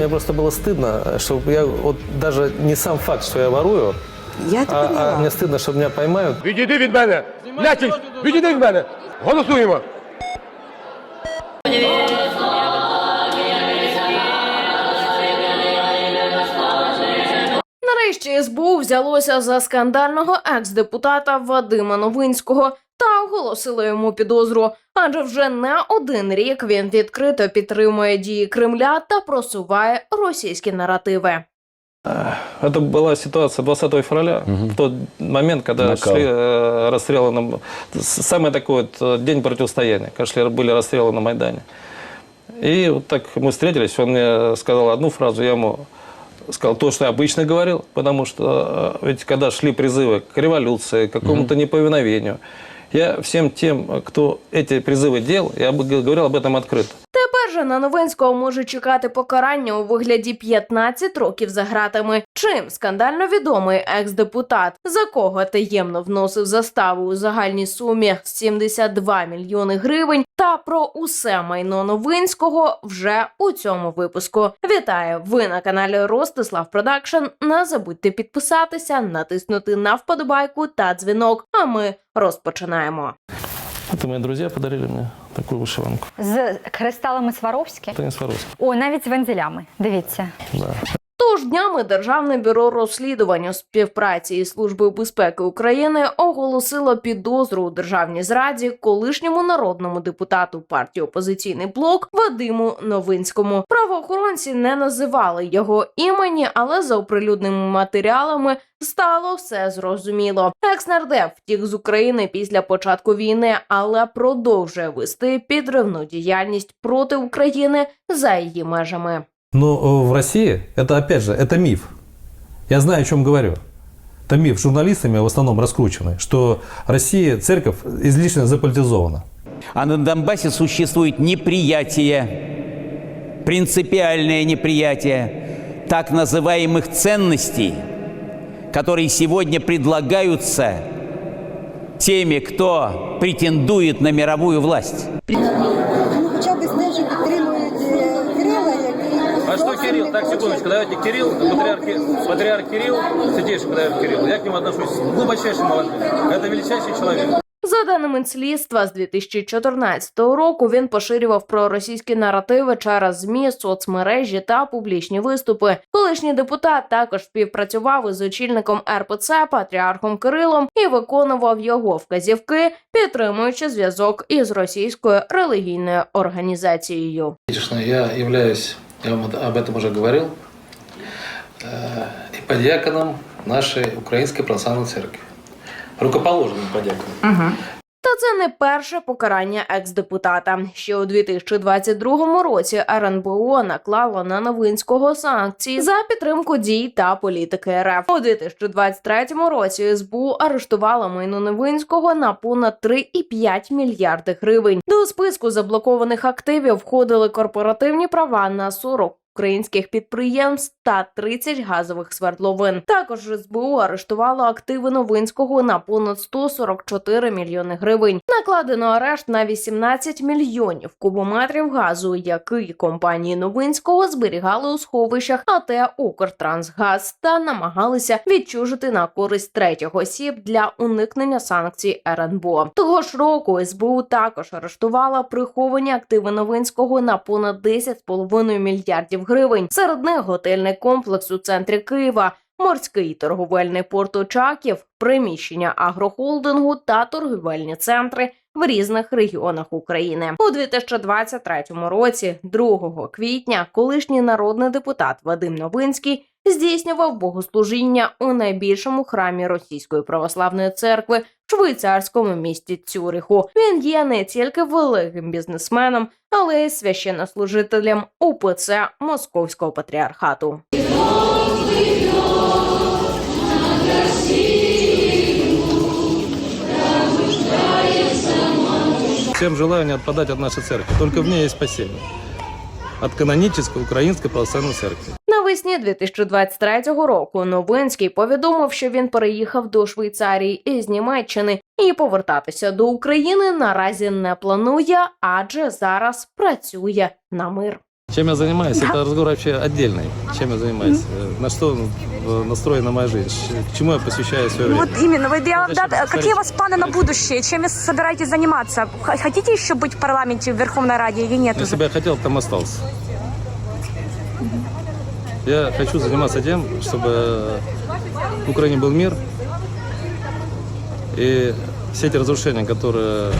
Мне просто было стыдно, что я вот даже не сам факт, что я ворую, Я это а, поняла. а мне стыдно, что меня поймают. Відійди від мене! Лячись! Відійди від мене! Голосуємо! Нарешті СБУ взялося за скандального екс-депутата Вадима Новинського та оголосило йому підозру. Адже вже не один рік він відкрито підтримує дії Кремля та просуває російські наративи. Это была ситуация 20 февраля, в тот момент, когда Накал. шли э, расстрелы, на, с- самый такой вот э, день противостояния, когда шли, были расстрелы на Майдане. И вот так мы встретились, он мне сказал одну фразу, я ему сказал то, что я обычно говорил, потому что э, ведь когда шли призывы к революции, к какому-то неповиновению, я всем тем, кто эти призывы делал, я бы г- говорил об этом открыто. На Новинського може чекати покарання у вигляді 15 років за ґратами. Чим скандально відомий екс-депутат, за кого таємно вносив заставу у загальній сумі 72 мільйони гривень, та про усе майно Новинського вже у цьому випуску. Вітаю! Ви на каналі Ростислав Продакшн. Не забудьте підписатися, натиснути на вподобайку та дзвінок. А ми розпочинаємо. Это мои друзья подарили мне такую вышиванку. З кристалами Сваровські. Это не Сваровский. О, навіть з вензелями. Дивіться. Да. Тож днями Державне бюро розслідувань у співпраці із Службою безпеки України оголосило підозру у державній зраді колишньому народному депутату партії Опозиційний блок Вадиму Новинському. Правоохоронці не називали його імені, але за оприлюдненими матеріалами стало все зрозуміло. Екс-нардеп втік з України після початку війни, але продовжує вести підривну діяльність проти України за її межами. Но э, в России, это опять же, это миф. Я знаю, о чем говорю. Это миф журналистами в основном раскрученный, что Россия, церковь излишне заполитизована. А на Донбассе существует неприятие, принципиальное неприятие так называемых ценностей, которые сегодня предлагаются теми, кто претендует на мировую власть. Так, секундочку, давайте Кирилл, патриарх, патриарх Кирилл, святейший патриарх Кирилл. Я к нему отношусь с глубочайшим уважением. Это величайший человек. За даними слідства, з 2014 року він поширював проросійські наративи через ЗМІ, соцмережі та публічні виступи. Колишній депутат також співпрацював із очільником РПЦ патріархом Кирилом і виконував його вказівки, підтримуючи зв'язок із російською релігійною організацією. Конечно, я являюсь, я вам об этом уже говорил, э, иподиаконом нашей Украинской Православной Церкви. Рукоположенным иподиаконом. Та це не перше покарання екс-депутата. Ще у 2022 році РНБО наклало на Новинського санкції за підтримку дій та політики РФ. У 2023 році СБУ арештувала майно Новинського на понад 3,5 мільярди гривень. До списку заблокованих активів входили корпоративні права на 40 Українських підприємств та 30 газових свердловин. Також СБУ арештувало активи Новинського на понад 144 мільйони гривень. Накладено арешт на 18 мільйонів кубометрів газу, який компанії Новинського зберігали у сховищах АТ «Укртрансгаз» та намагалися відчужити на користь третіх осіб для уникнення санкцій РНБО. Того ж року СБУ також арештувала приховані активи Новинського на понад 10,5 мільярдів гривень. Серед них готельний комплекс у центрі Києва. Морський торговельний порт Очаків, приміщення агрохолдингу та торговельні центри в різних регіонах України у 2023 році, 2 квітня, колишній народний депутат Вадим Новинський здійснював богослужіння у найбільшому храмі Російської православної церкви в швейцарському місті Цюриху. Він є не тільки великим бізнесменом, але й священнослужителем УПЦ Московського патріархату. Всем желаю не отпадать от нашей церкви. Только в ней есть спасение. От канонической Украинской Православной Церкви. Навесні 2023 року Новинський повідомив, що він переїхав до Швейцарії із Німеччини і повертатися до України наразі не планує, адже зараз працює на мир. Чем я занимаюсь, это разговор вообще отдельный. Чем я занимаюсь, э, на что э, настроена моя жизнь, ш- к чему я посвящаю свое Ну время. вот именно. Вы, я, Зачем да, повторить? какие у вас планы на будущее? Чем вы собираетесь заниматься? Х- Хотите еще быть в парламенте, в Верховной Раде или нет Если уже? бы я хотел, там остался. Я хочу заниматься тем, чтобы в Украине был мир, и все эти разрушения, которые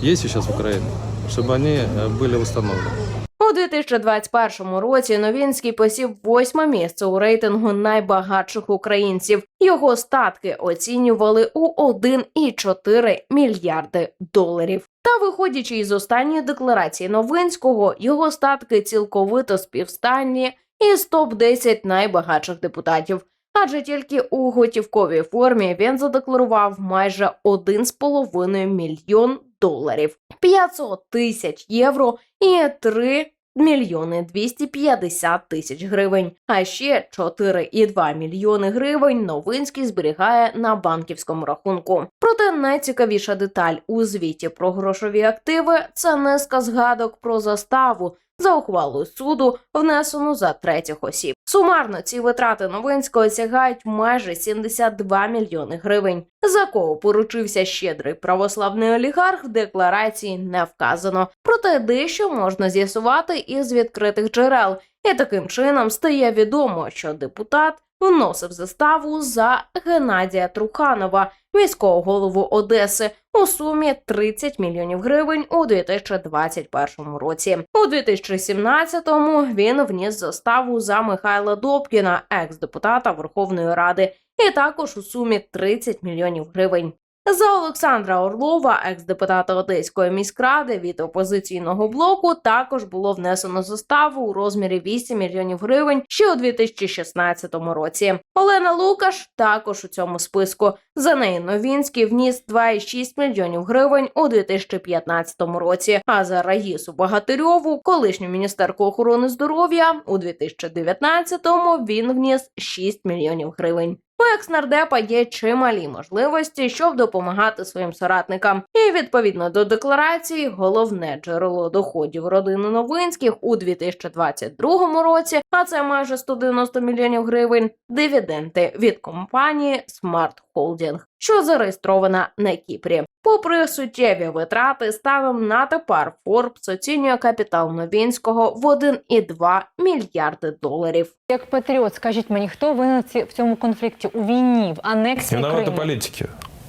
есть сейчас в Украине, чтобы они э, были восстановлены. У 2021 році Новінський посів восьме місце у рейтингу найбагатших українців. Його статки оцінювали у 1,4 мільярди доларів. Та виходячи із останньої декларації Новинського, його статки цілковито співстанні із топ 10 найбагатших депутатів. Адже тільки у готівковій формі він задекларував майже 1,5 мільйон доларів, 500 тисяч євро і 3 мільйони 250 тисяч гривень. А ще 4,2 мільйони гривень Новинський зберігає на банківському рахунку. Проте найцікавіша деталь у звіті про грошові активи це низка згадок про заставу. За ухвалою суду внесену за третіх осіб. Сумарно ці витрати Новинського сягають майже 72 мільйони гривень. За кого поручився щедрий православний олігарх в декларації не вказано. Проте дещо можна з'ясувати із відкритих джерел, і таким чином стає відомо, що депутат вносив заставу за Геннадія Труханова, міського голову Одеси, у сумі 30 мільйонів гривень у 2021 році. У 2017-му він вніс заставу за Михайла Добкіна, екс-депутата Верховної Ради, і також у сумі 30 мільйонів гривень. За Олександра Орлова, екс-депутата Одеської міськради від опозиційного блоку, також було внесено заставу у розмірі 8 мільйонів гривень ще у 2016 році. Олена Лукаш також у цьому списку. За неї Новінський вніс 2,6 мільйонів гривень у 2015 році. А за Раїсу Багатирьову, колишню міністерку охорони здоров'я, у 2019-му він вніс 6 мільйонів гривень. У екс-нардепа є чималі можливості, щоб допомагати своїм соратникам. І відповідно до декларації, головне джерело доходів родини Новинських у 2022 році, а це майже 190 мільйонів гривень, дивіденди від компанії Smart Holding, що зареєстрована на Кіпрі. Попри суттєві витрати, станом на тепер Forbes оцінює капітал Новінського в 1,2 мільярди доларів. Як патріот, скажіть мені, хто винен в цьому конфлікті у війні, в анексії Виноваты політики.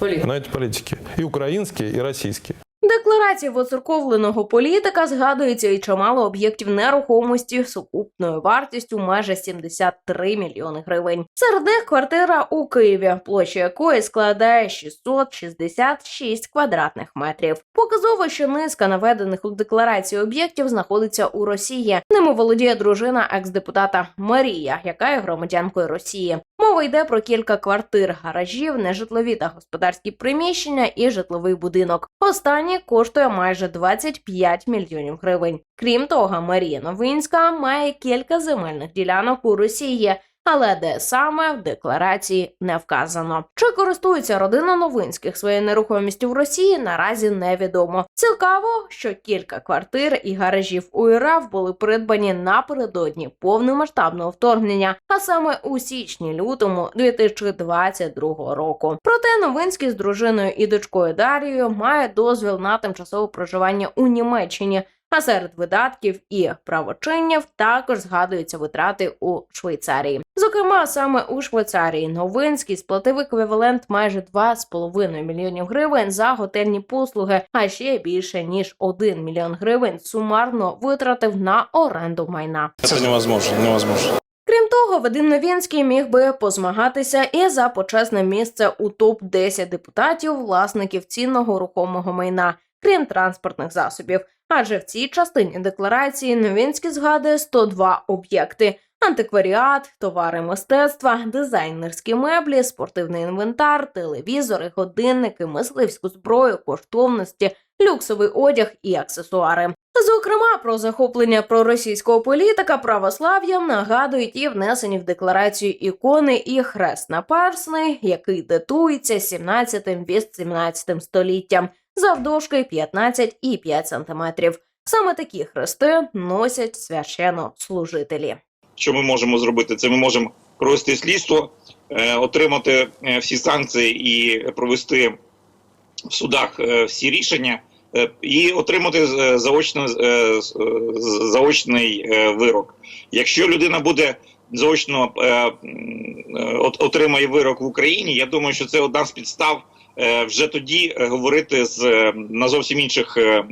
политики. Виноваты политики. И украинские, и российские. Декларації воцерковленого політика згадується і чимало об'єктів нерухомості сукупною вартістю майже 73 мільйони гривень. Серед них квартира у Києві, площа якої складає 666 квадратних метрів. Показово, що низка наведених у декларації об'єктів знаходиться у Росії. Ними володіє дружина екс-депутата Марія, яка є громадянкою Росії. Мова йде про кілька квартир, гаражів, нежитлові та господарські приміщення і житловий будинок. Останній коштує майже 25 мільйонів гривень. Крім того, Марія Новинська має кілька земельних ділянок у Росії. Але де саме в декларації не вказано. Чи користується родина Новинських своєю нерухомістю в Росії, наразі невідомо. Цікаво, що кілька квартир і гаражів у ІРАФ були придбані напередодні повномасштабного вторгнення, а саме у січні-лютому 2022 року. Проте Новинський з дружиною і дочкою Дарією має дозвіл на тимчасове проживання у Німеччині. А серед видатків і правочинів також згадуються витрати у Швейцарії. Зокрема, саме у Швейцарії Новинський сплатив еквівалент майже 2,5 мільйонів гривень за готельні послуги, а ще більше ніж 1 мільйон гривень сумарно витратив на оренду майна. Это невозможно, невозможно. Крім того, Вадим Новінський міг би позмагатися і за почесне місце у топ 10 депутатів власників цінного рухомого майна, крім транспортних засобів. Адже в цій частині декларації Новінський згадує 102 об'єкти: антикваріат, товари мистецтва, дизайнерські меблі, спортивний інвентар, телевізори, годинники, мисливську зброю, коштовності, люксовий одяг і аксесуари. Зокрема, про захоплення проросійського політика православ'ям нагадують і внесені в декларацію ікони і хрест на персни, який датується 17-18 століттям, завдовжки 15,5 см. Саме такі хрести носять священнослужителі. Що ми можемо зробити? Це ми можемо провести слідство, е, отримати е, всі санкції і провести в судах е, всі рішення, і отримати заочний е, вирок. Якщо людина буде заочно отримає вирок в Україні, я думаю, що це одна з підстав вже тоді е, говорити з е, на зовсім інших е,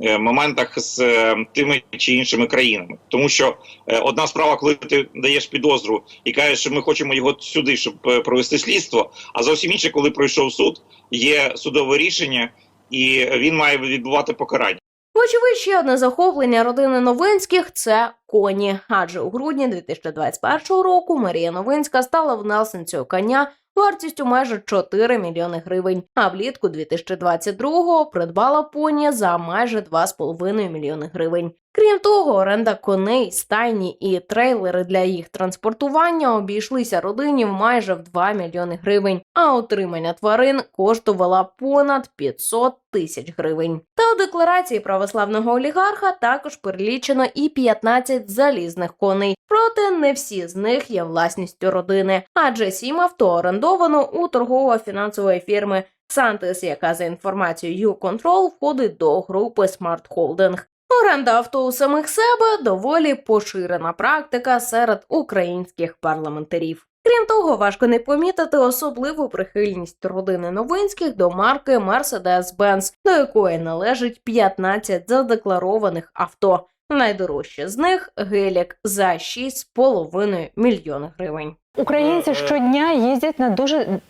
е, моментах з е, тими чи іншими країнами, тому що Е, Одна справа, коли ти даєш підозру і кажеш, що ми хочемо його сюди, щоб е, провести слідство. А зовсім інше, коли пройшов суд, є судове рішення, і він має відбувати покарання. Вочевидь, ще одне захоплення родини Новинських це коні. Адже у грудні 2021 року Марія Новинська стала власницею коня вартістю майже 4 мільйони гривень. А влітку 2022-го придбала поні за майже 2,5 мільйони гривень. Крім того, оренда коней, стайні і трейлери для їх транспортування обійшлися родині в майже в 2 мільйони гривень, а утримання тварин коштувала понад 500 тисяч гривень. Та у декларації православного олігарха також перелічено і 15 залізних коней. Проте не всі з них є власністю родини, адже сім авто орендовано у торгово-фінансової фірми Сантис, яка за інформацією YouControl входить до групи Smart Holding. Оренда авто у самих себе доволі поширена практика серед українських парламентарів. Крім того, важко не помітити особливу прихильність родини Новинських до марки Mercedes-Benz, до якої належить 15 задекларованих авто. Найдорожче з них гелік за 6,5 мільйона гривень. Українці щодня їздять на дуже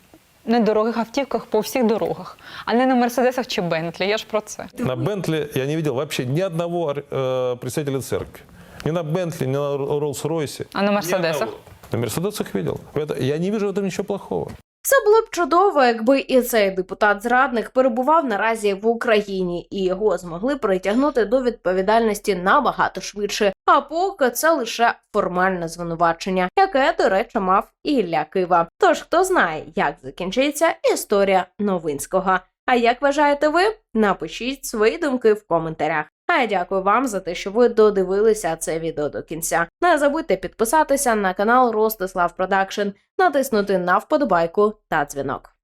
недорогих автівках по всіх дорогах, а не на мерседесах чи Бентлі. Я ж про це. На Бентли я не видел вообще ни одного э, представителя церкви. Ни на Бентли, ни на Роллс-Ройсе. А на Ни мерседесах. одного. На Мерседесах видел. Это, я не вижу в этом ничего плохого. Все було б чудово, якби і цей депутат-зрадник перебував наразі в Україні, і його змогли притягнути до відповідальності набагато швидше. А поки це лише формальне звинувачення, яке, до речі, мав Ілля Кива. Тож хто знає, як закінчиться історія Новинського. А як вважаєте ви? Напишіть свої думки в коментарях. А я дякую вам за те, що ви додивилися це відео до кінця. Не забудьте підписатися на канал Ростислав Продакшн, натиснути на вподобайку та дзвінок.